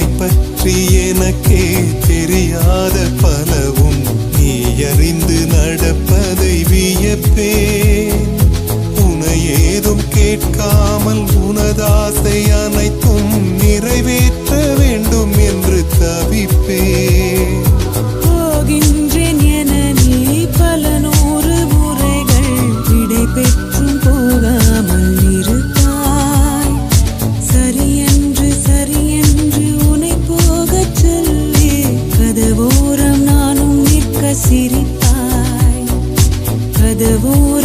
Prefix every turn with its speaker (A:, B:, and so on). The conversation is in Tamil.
A: உன்னை பற்றி எனக்கே தெரியாத பலவும் நீ அறிந்து நடப்பதை வியப்பே உனை ஏதும் கேட்காமல் உனதாசை அனைத்தும் நிறைவேற்ற வேண்டும் என்று தவிப்பே
B: Ooh.